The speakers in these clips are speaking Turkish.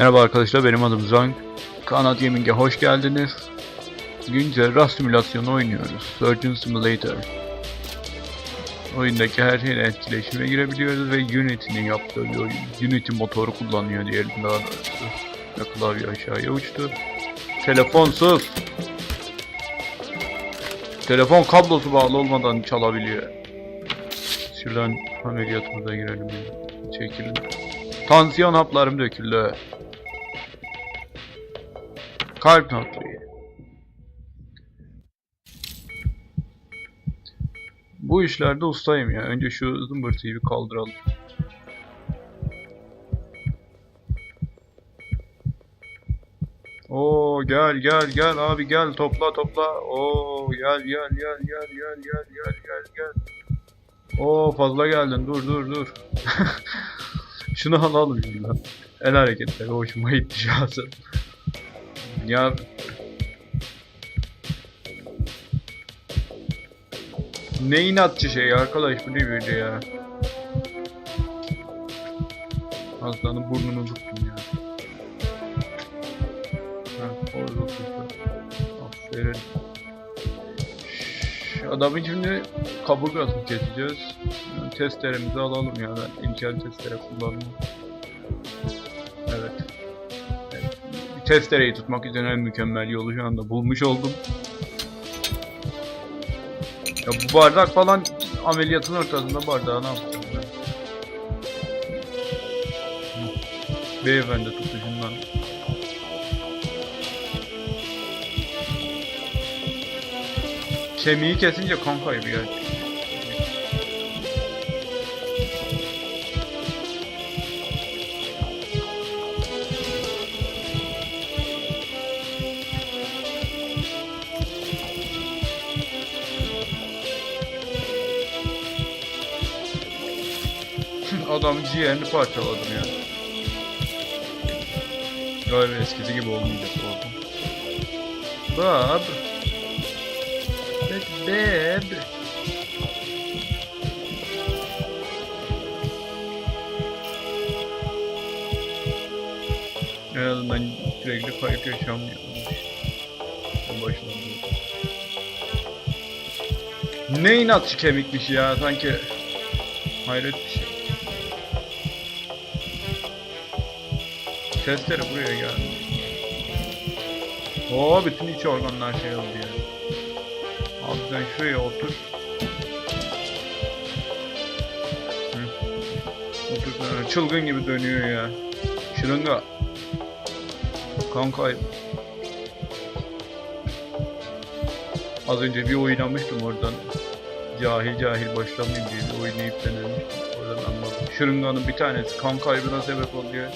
Merhaba arkadaşlar benim adım Zang. Kanat Gaming'e hoş geldiniz. Bugün cerrah simülasyonu oynuyoruz. Surgeon Simulator. Oyundaki her şeyle etkileşime girebiliyoruz ve Unity'nin yaptığı bir oyun. Unity motoru kullanıyor diyelim daha doğrusu. Ve klavye aşağıya uçtu. Telefonsuz. Telefon kablosu bağlı olmadan çalabiliyor. Şuradan ameliyatımıza girelim. Çekilin. Tansiyon haplarım döküldü. Kalp nakliye. Bu işlerde ustayım ya. Önce şu zımbırtıyı bir kaldıralım. Oo gel gel gel abi gel topla topla. Oo gel gel gel gel gel gel gel gel gel. Oo fazla geldin dur dur dur. Şunu alalım şundan. El hareketleri hoşuma gitti şahsen. Ya Ne inatçı şey arkadaş bu ne böyle ya. Aslanın burnunu tuttum ya. Ha, orada oturdu. Aferin. Şş, Adamın şimdi kaburgasını keseceğiz. Yani testlerimizi alalım ya ben ilkel testere kullandım. Testereyi tutmak için en mükemmel yolu şu anda bulmuş oldum. Ya bu bardak falan ameliyatın ortasında bardağı ne yaptım ben? Beyefendi tutuşundan. Kemiği kesince kan kaybı ya. Adam ciğerini parçaladım ya. Galiba eskisi gibi olmayacak bu adam. Bab. Beb. En azından sürekli kayıp başından beri. Ne inatçı kemikmiş ya sanki. Hayret bir şey. Testere buraya geldi. Oo bütün iç organlar şey oldu ya. Abi sen şuraya otur. Hı. Otur. Çılgın gibi dönüyor ya. Şırınga. Kan kaybı. Az önce bir oynamıştım oradan. Cahil cahil başlamayayım diye bir oynayıp denemiştim. Oradan anladım. Şırınganın bir tanesi kan kaybına sebep oluyor.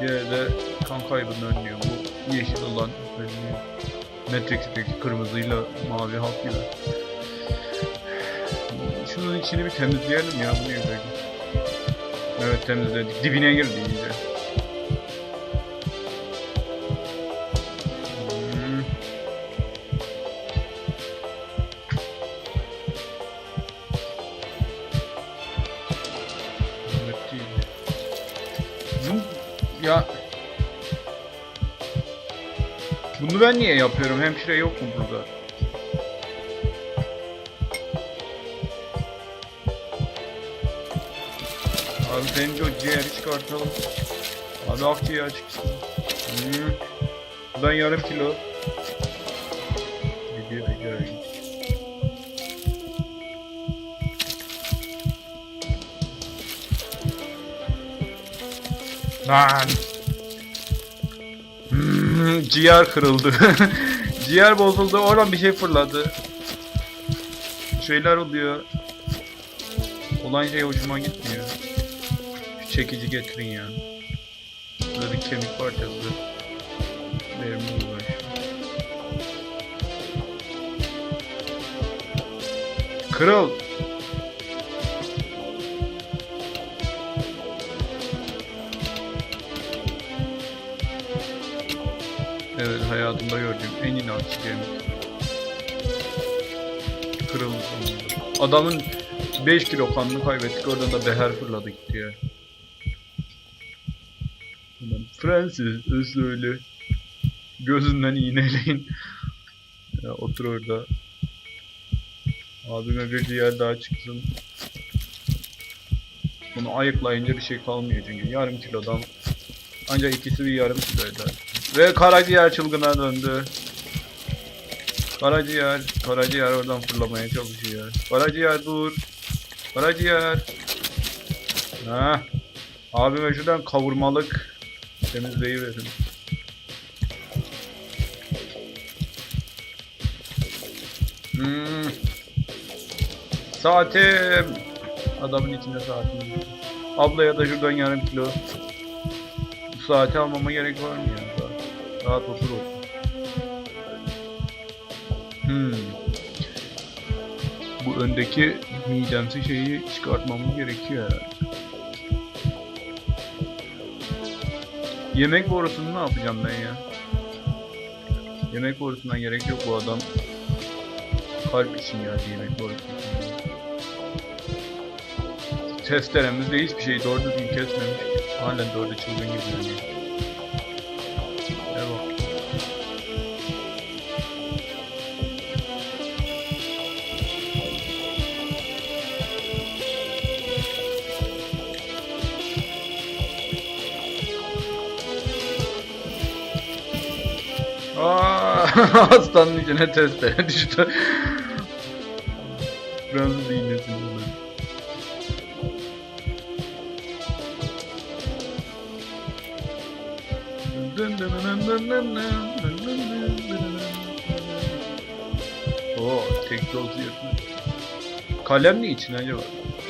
Diğeri kan kaybını önlüyor. Bu yeşil olan önlüyor. Matrix'teki kırmızıyla mavi halk gibi. Şunun içini bir temizleyelim ya bu böyle? Evet temizledik. Dibine girdi iyice. Ya bunu ben niye yapıyorum? Hemşire yok mu burada? Abi bence o ciğeri çıkartalım. Abi akciğer çıksın. Hmm. Buradan yarım kilo. Lan. Hmm, ciğer kırıldı. ciğer bozuldu. Oradan bir şey fırladı. Şeyler oluyor. Olan şey hoşuma gitmiyor. Şu çekici getirin ya. Burada bir kemik parçası. Verimli uğraş. Kırıl. Kırıldı sonunda. Adamın 5 kilo kanını kaybettik oradan da beher fırladı gitti ya. Fransız usulü. Gözünden iğneleyin. Ya, otur orada. Abime bir diğer daha çıksın. Bunu ayıklayınca bir şey kalmıyor çünkü yarım kilodan ancak ikisi bir yarım kilo eder. Ve karaciğer çılgına döndü. Karaciğer, karaciğer oradan fırlamaya çalışıyor. Karaciğer dur. Karaciğer. Ha. Abime şuradan kavurmalık temizleyiverin. Hmm. Saatim. Adamın içinde saatim. Ablaya da şuradan yarım kilo. Bu saati almama gerek var mı ya? Rahat, otur otur. Hmm. Bu öndeki midemsi şeyi çıkartmamız gerekiyor herhalde. Yemek borusunu ne yapacağım ben ya? Yemek borusundan gerek yok bu adam. Kalp için geldi yemek borusu için. Testeremizde hiçbir şey doğru düzgün kesmemiş. Halen doğru çılgın gibi dönüyor. Aa, hastanın içine testere düştü. Fransız iğnesini buldum. Oo, tek doz yapıyor. Kalem ne için acaba?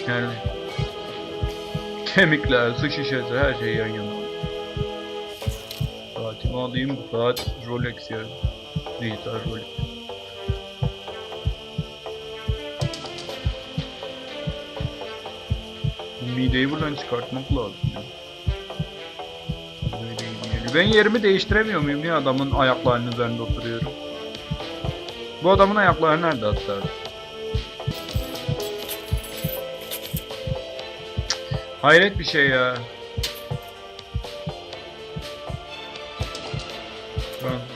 Yani kemikler, su şişesi her şey yan yana. Alayım saat Rolex yani. Dijital Rolex. Mideyi buradan çıkartmak lazım. ya. Ben yerimi değiştiremiyor muyum ya adamın ayaklarının üzerinde oturuyorum. Bu adamın ayakları nerede hatta? Hayret bir şey ya.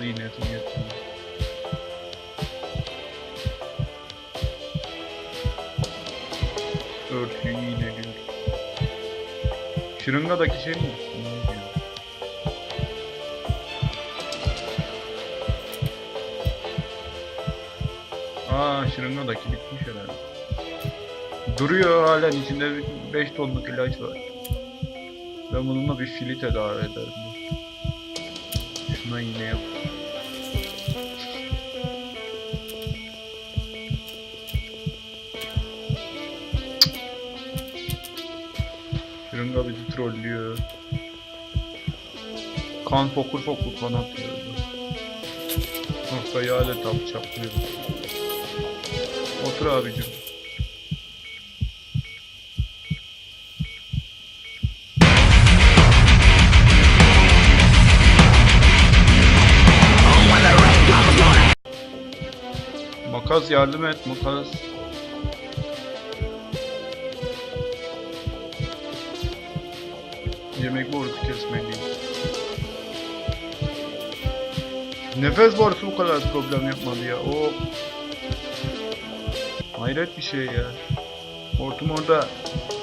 İğnesini getirdim. Örtüyü iğneliyor. Şırıngadaki şey mi? Aa şırıngadaki bitmiş herhalde. Duruyor halen içinde 5 tonluk ilaç var. Ben bununla bir fili tedavi ederim. Trollüyor. Kan fokur fokur kan atıyor. Hastayı adeta bıçaklıyor. Otur abicim. Makas yardım et makas. Yemek borusu kesmeliyim. Nefes borusu bu kadar problem yapmadı ya. O Hayret bir şey ya. Hortum orada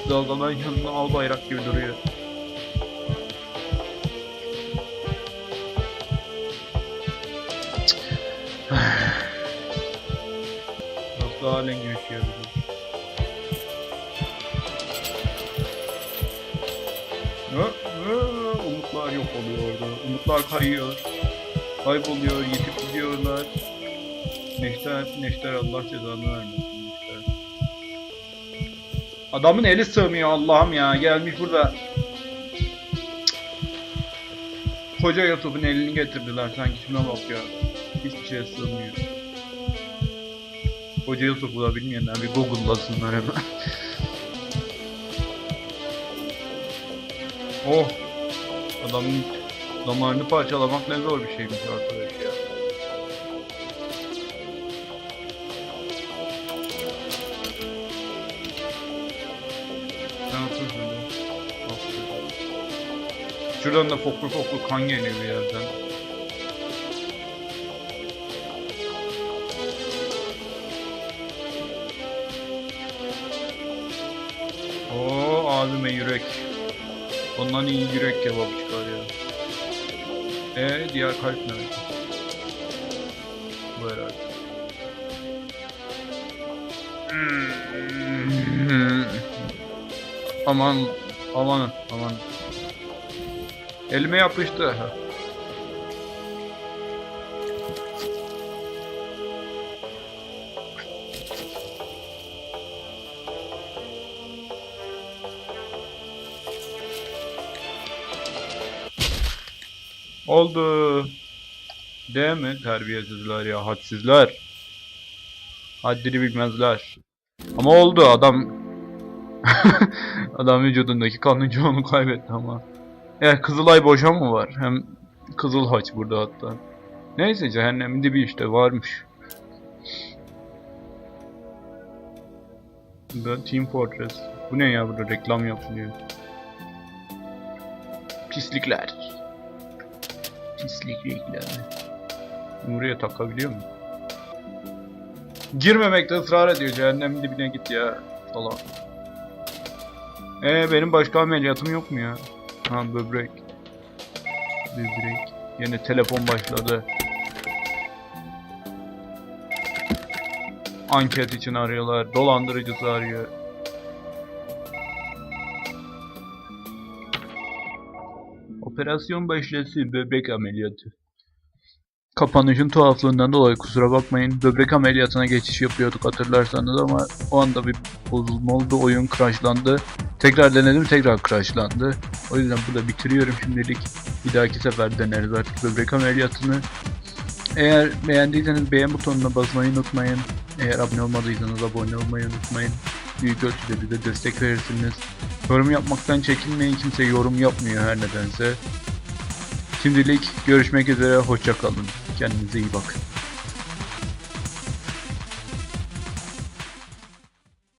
dalgalan yanına al bayrak gibi duruyor. Nasıl halen yaşıyor bir Umutlar yok oluyor orada. Umutlar kayıyor. Kayboluyor, yitip gidiyorlar. Neşter, Neşter Allah cezanı vermesin Neşter. Adamın eli sığmıyor Allah'ım ya. Gelmiş burada. Koca YouTube'un elini getirdiler sanki şuna bak ya. Hiçbir şeye sığmıyor. Koca YouTube'u bilmeyenler bir Google'lasınlar hemen. oh! Adamın damarını parçalamak ne zor bir şeymiş arkadaş ya. Şuradan da fokur fokur kan geliyor bir yerden. Oo abime yürek. Ondan iyi yürek kebap çıkarıyor. Ee diğer kalp nerede? Bu herhalde. Hmm. Aman aman aman. Elime yapıştı. Oldu. Değil mi? Terbiyesizler ya, hadsizler. Haddini bilmezler. Ama oldu adam. adam vücudundaki kanın çoğunu kaybetti ama. Ya Kızılay boşa mı var? Hem Kızıl Haç burada hatta. Neyse cehennemin dibi işte varmış. The Team Fortress. Bu ne ya burada reklam yapılıyor. Pislikler. Pislik reklamı. Buraya takabiliyor mu? Girmemekte ısrar ediyor cehennemin dibine git ya falan. Ee benim başka ameliyatım yok mu ya? Ha böbrek. Böbrek. Yine telefon başladı. Anket için arıyorlar. Dolandırıcısı arıyor. Operasyon başlasın böbrek ameliyatı. Kapanışın tuhaflığından dolayı kusura bakmayın. Böbrek ameliyatına geçiş yapıyorduk hatırlarsanız ama o anda bir bozulma oldu. Oyun crashlandı. Tekrar denedim tekrar crashlandı. O yüzden burada bitiriyorum şimdilik. Bir dahaki sefer deneriz artık böbrek ameliyatını. Eğer beğendiyseniz beğen butonuna basmayı unutmayın. Eğer abone olmadıysanız abone olmayı unutmayın. Ölçüde bize destek verirsiniz. Yorum yapmaktan çekinmeyin. Kimse yorum yapmıyor her nedense. Şimdilik görüşmek üzere. Hoşça kalın. Kendinize iyi bakın.